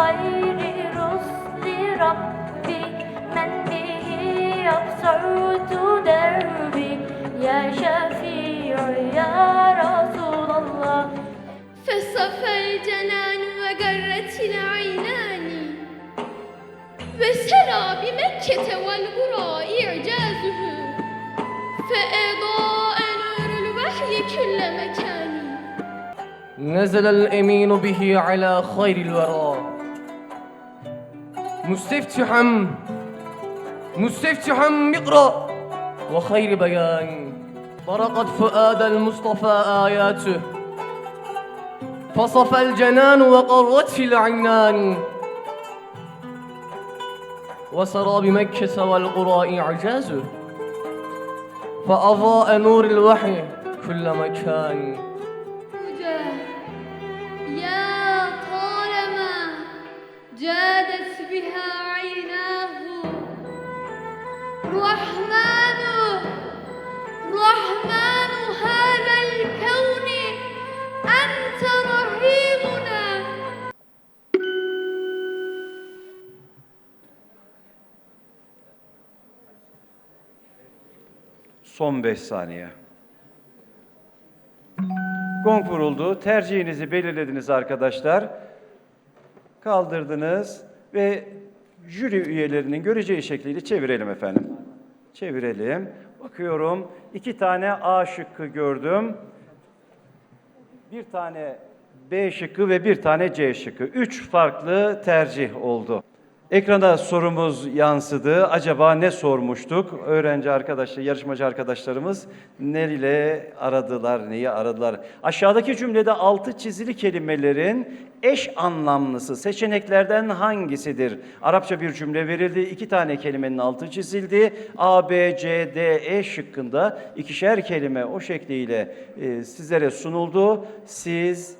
خير رسل ربي من به أبصرت دربي. يا شفيع يا رسول الله. فصفى الجنان وقرت العينان. وسرى بمكة والقرى إعجازه. فأضاء نور الوحي كل مكان. نزل الأمين به على خير الورى. مستفتحا مستفتحا مقرأ وخير بيان فرقت فؤاد المصطفى آياته. فصفى الجنان وقرت العينان وسرى بمكة والقرى إعجازه. فأضاء نور الوحي كل مكان. جادت بها عيناه رحمن رحمن هذا الكون أنت رحيمنا Son 5 saniye. Gong vuruldu. Tercihinizi belirlediniz arkadaşlar. Kaldırdınız ve jüri üyelerinin göreceği şekliyle çevirelim efendim. Çevirelim. Bakıyorum. iki tane A şıkkı gördüm. Bir tane B şıkkı ve bir tane C şıkkı. Üç farklı tercih oldu. Ekrana sorumuz yansıdı. Acaba ne sormuştuk? Öğrenci arkadaşlar, yarışmacı arkadaşlarımız neyle aradılar, neyi aradılar? Aşağıdaki cümlede altı çizili kelimelerin eş anlamlısı seçeneklerden hangisidir? Arapça bir cümle verildi. iki tane kelimenin altı çizildi. A, B, C, D, E şıkkında ikişer kelime o şekliyle e, sizlere sunuldu. Siz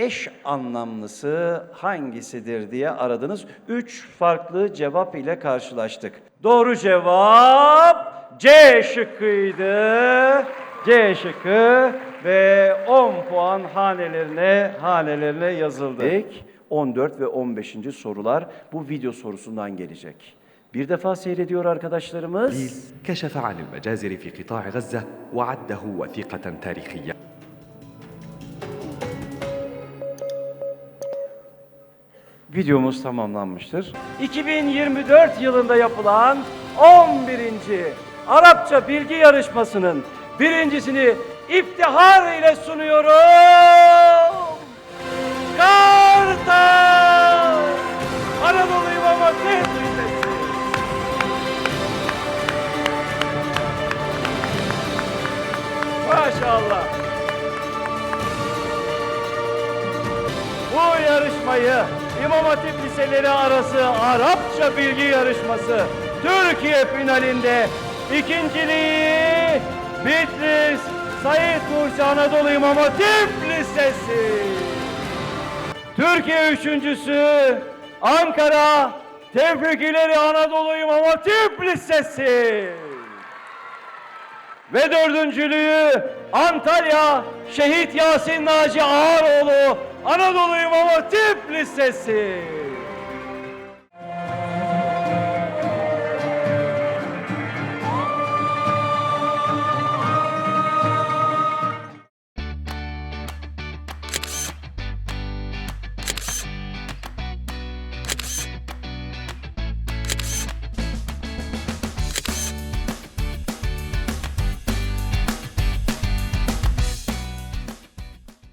eş anlamlısı hangisidir diye aradınız. Üç farklı cevap ile karşılaştık. Doğru cevap C şıkkıydı. C şıkkı ve 10 puan hanelerine hanelerine yazıldı. 14 ve 15. sorular bu video sorusundan gelecek. Bir defa seyrediyor arkadaşlarımız. إسرائيل كشف عن المجازر في قطاع غزة وعده وثيقة تاريخية Videomuz tamamlanmıştır. 2024 yılında yapılan 11. Arapça bilgi yarışmasının birincisini iftihar ile sunuyorum. Kartal! Anadolu İmam Hatip Lisesi. Maşallah. Bu yarışmayı İmam Hatip Liseleri arası Arapça bilgi yarışması Türkiye finalinde ikinciliği Bitlis Said Nursi Anadolu İmam Hatip Lisesi. Türkiye üçüncüsü Ankara Tevfik İleri Anadolu İmam Hatip Lisesi. Ve dördüncülüğü Antalya Şehit Yasin Naci Ağaroğlu Anadolu İmam Hatip Lisesi.